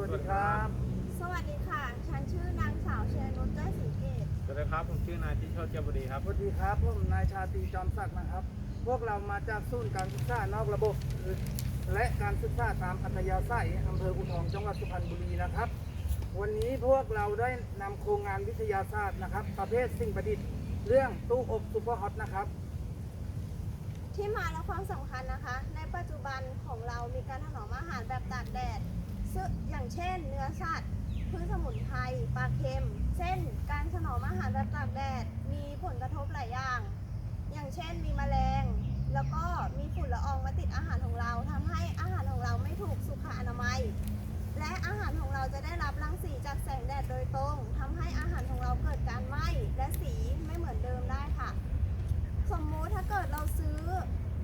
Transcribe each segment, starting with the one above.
วัสดีครับสวัสดีค่ะ ฉันชื่อนางสาวเชยนุชได้สีเกตสวัสดีครับผมชื่อนายทิโชติเจ้าบุรีครับสวัสดีครับผมนายชาตรีจอมศักดิ์นะครับ พวกเรามาจากศูนย์การศึกษานอกระบบ และการศึกษาตามอัธยาศัยอำเภออุทองจังหวัดสุพรรณบุรีนะครับ วันนี้พวกเราได้นำโครงงานวิทยาศาสตร์นะครับ ประเภทสิ่งประดิษฐ์เรื่องตู้อบซูเปอร์ฮอตนะครับ ที่มาและความสำคัญนะคะ ในปัจจุบันของเรามีการถนอมอาหารแบบตากแดด ซึ่งอย่างเช่น เนื้อสัตว์พืชสมุนไพรปลาเค็ม เช่น การถนอมอาหารแบบตากแดด มีผลกระทบหลายอย่าง อย่างเช่น มีแมลง แล้วก็มีฝุ่นละอองมาติดอาหารของเราทำให้อาหารของเราไม่ถูกสุขอนามัย และอาหารของเราจะได้รับรังสีจากแสงแดดโดยตรงทำให้อาหารของเราเกิดการไหม้และสีไม่เหมือนเดิมได้ค่ะ สมมุติถ้าเกิดเราซื้อ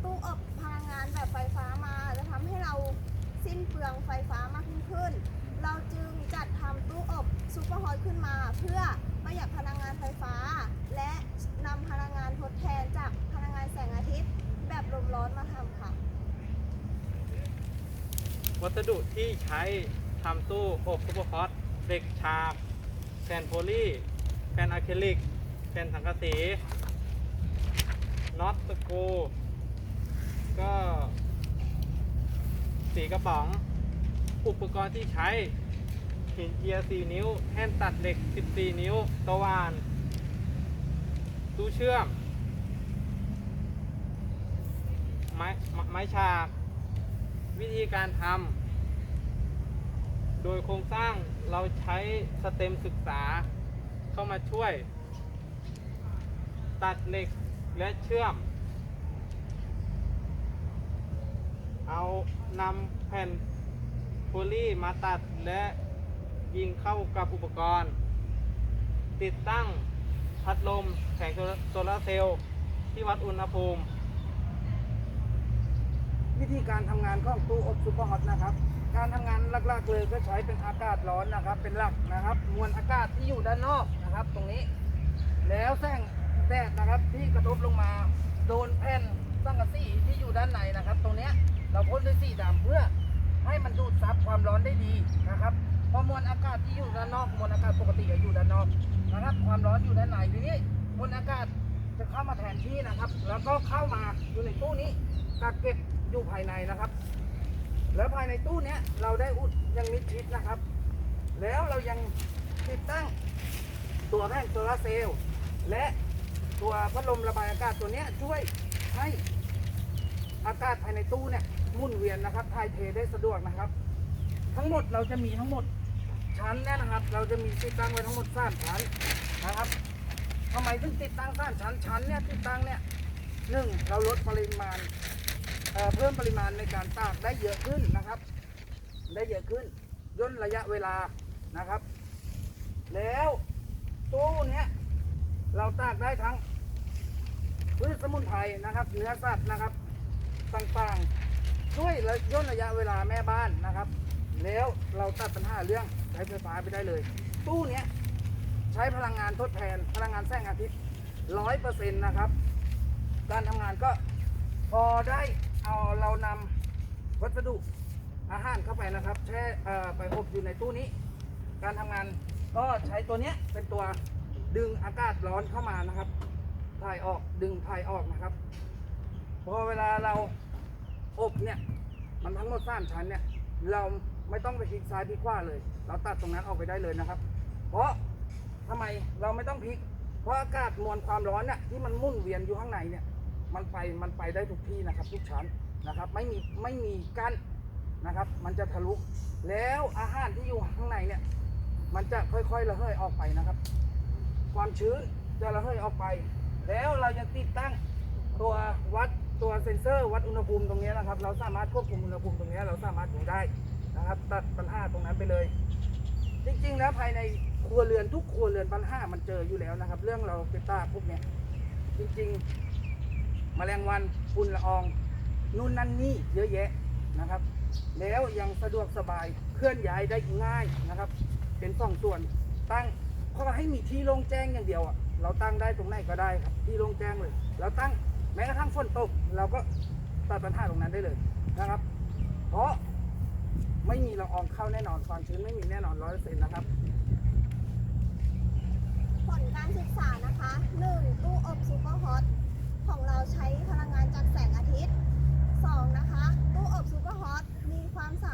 ตู้อบพลังงานแบบไฟฟ้ามาจะทำให้เราสิ้นเปลืองไฟฟ้า ขึ้น เราจึงจัดทำตู้อบซูเปอร์ฮอตขึ้นมา เพื่อประหยัดพลังงานไฟฟ้า และนำพลังงานทดแทนจากพลังงานแสงอาทิตย์ แบบลมร้อนมาทำค่ะ วัสดุที่ใช้ทำตู้อบซุปเปอร์ฮอตเหล็กฉาบแผ่นโพลีแผ่นอะคริลิกแผ่นสังกะสีน็อตตะกูก็สีกระป๋อง อุปกรณ์ที่ใช้หินเจียร์4นิ้ว แท่นตัดเหล็ก 14 นิ้วตะวานตู้เชื่อมไม้ไม้ไม้ฉาก วิธีการทำโดยโครงสร้างเราใช้สเต็มศึกษาเข้ามาช่วย ตัดเหล็กและเชื่อม เอานำแผ่น โพลีมาตัดและยิงเข้ากับอุปกรณ์ ติดตั้งพัดลมแผงโซลาร์เซลล์ที่วัดอุณหภูมิ วิธีการทำงานของตู้อบซูเปอร์ฮอตนะครับ การทำงานหลักๆเลยก็ใช้เป็นอากาศร้อนนะครับ เป็นหลักนะครับ มวลอากาศที่อยู่ด้านนอกนะครับ ตรงนี้ แล้วแสงแดดนะครับที่กระทบลงมาโดนแผ่นสังกะสีที่อยู่ด้านในนะครับ ตรงนี้เราพ่นด้วยสีดำเพื่อ ให้มันดูดซับความร้อนได้ดีนะครับเพราะมวลอากาศที่อยู่ด้านนอกมวลอากาศปกติอยู่ด้านนอกนะครับ ความร้อนอยู่ด้านในทีนี้มวลอากาศจะเข้ามาแทนที่นะครับ แล้วก็เข้ามาอยู่ในตู้นี้กักเก็บอยู่ภายในนะครับ แล้วภายในตู้เนี้ยเราได้อุดยังมิดชิดนะครับ แล้วเรายังติดตั้งตัวแผงโซลาร์เซลล์และตัวพัดลมระบายอากาศตัวเนี้ยช่วยให้อากาศภายในตู้เนี่ย หมุนเวียนนะครับถ่ายเทได้สะดวกนะครับ ทั้งหมดเราจะมีทั้งหมดชั้นเนี่ยนะครับ เราจะมีติดตั้งไว้ทั้งหมดสามชั้นนะครับทำไมถึงติดตั้งสามชั้นชั้นเนี่ยติดตั้งเนี่ยหนึ่งเราลดปริมาณเเพิ่มปริมาณในการตากได้เยอะขึ้นนะครับ ได้เยอะขึ้นย่นระยะเวลานะครับ แล้วตู้เนี้ยเราตากได้ทั้งพืชสมุนไพรนะครับ เนื้อสัตว์นะครับต่างๆ ช่วยและย่นระยะเวลาแม่บ้านนะครับ แล้วเราตัดปัญหาเรื่องใช้ไฟฟ้าไปได้เลย ตู้เนี้ยใช้พลังงานทดแทน พลังงานแสงอาทิตย์ร้อยเปอร์เซ็นต์นะครับ การทำงานก็พอได้เอาเรานำวัสดุอาหารเข้าไปนะครับแช่ไปอบอยู่ในตู้นี้ การทำงานก็ใช้ตัวเนี้ยเป็นตัวดึงอากาศร้อนเข้ามานะครับ ถ่ายออกดึงถ่ายออกนะครับ พอเวลาเรา อบเนี่ยมันทั้งหมดสามชั้นเนี่ยเราไม่ต้องไปพลิกซ้ายพลิกขวาเลย เราตัดตรงนั้นออกไปได้เลยนะครับ เพราะทำไมเราไม่ต้องพลิก เพราะอากาศมวลความร้อนเนี่ยที่มันมุ่นเวียนอยู่ข้างในเนี่ยมันไปมันไปได้ทุกที่นะครับ ทุกชั้นนะครับไม่มีไม่มีกั้นนะครับ มันจะทะลุแล้วอาหารที่อยู่ข้างในเนี่ยมันจะค่อยๆระเหยออกไปนะครับ ความชื้นจะระเหยออกไป แล้วเราจะติดตั้งตัววัด ตัวเซ็นเซอร์วัดอุณหภูมิตรงนี้นะครับ เราสามารถควบคุมอุณหภูมิตรงนี้เราสามารถดูได้นะครับ ตัดปัญหาตรงนั้นไปเลย จริงๆแล้วภายในครัวเรือนทุกครัวเรือนปัญหามันเจออยู่แล้วนะครับ เรื่องเราไปตาพวกเนี้ยจริงๆแมลงวันฝุ่นละอองนู่นนั่นนี่เยอะแยะนะครับ แล้วยังสะดวกสบายเคลื่อนย้ายได้ง่ายนะครับ เป็นสองส่วนตั้งเพราะให้มีที่โล่งแจ้งอย่างเดียวอะเราตั้งได้ตรงไหนก็ได้ครับที่โล่งแจ้งเลย เราตั้ง แม้กระทั่งฝนตกเราก็ตัดปัญหาตรงนั้นได้เลยนะครับ เพราะไม่มีละอองเข้าแน่นอนความชื้นไม่มีแน่นอนร้อยเปอร์เซ็นต์นะครับ ผลการศึกษานะคะ 1. ตู้อบซูเปอร์ฮอตของเราใช้พลังงานจากแสงอาทิตย์ 2. นะคะตู้อบซูเปอร์ฮอตมีความส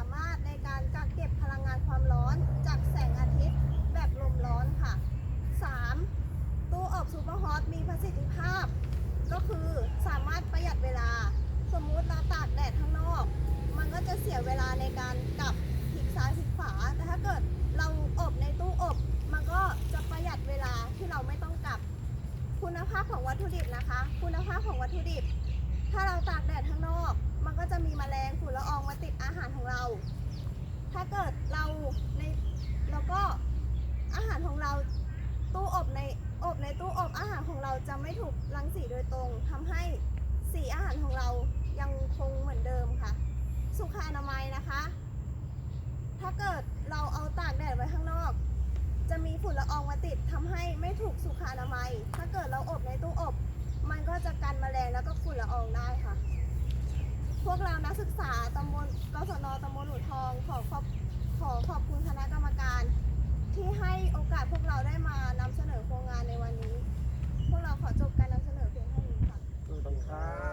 วัตถุดิบ ถ้าเราตากแดดข้างนอก มันก็จะมีแมลงฝุ่นละอองมาติดอาหารของเรา ถ้าเกิดเราในแล้วก็อาหารของเราตู้อบในอบในตู้อบอาหารของเราจะไม่ถูกรังสีโดยตรงทำให้สีอาหารของเรายังคงเหมือนเดิมค่ะ สุขอนามัยนะคะ ถ้าเกิดเราเอาตากแดดไว้ข้างนอก จะมีฝุ่นละอองมาติดทำให้ไม่ถูกสุขอนามัย ถ้าเกิดเราอบในตู้อบ มันก็จะกันแมลงแล้วก็ฝุ่นละอองได้ค่ะ พวกเรานักศึกษาตำบลกศนตำบลหนูทองขอขอบขอขอบคุณคณะกรรมการ ที่ให้โอกาสพวกเราได้มานำเสนอโครงงานในวันนี้ พวกเราขอจบการนำเสนอเพียงเท่านี้ค่ะขอบคุณครับ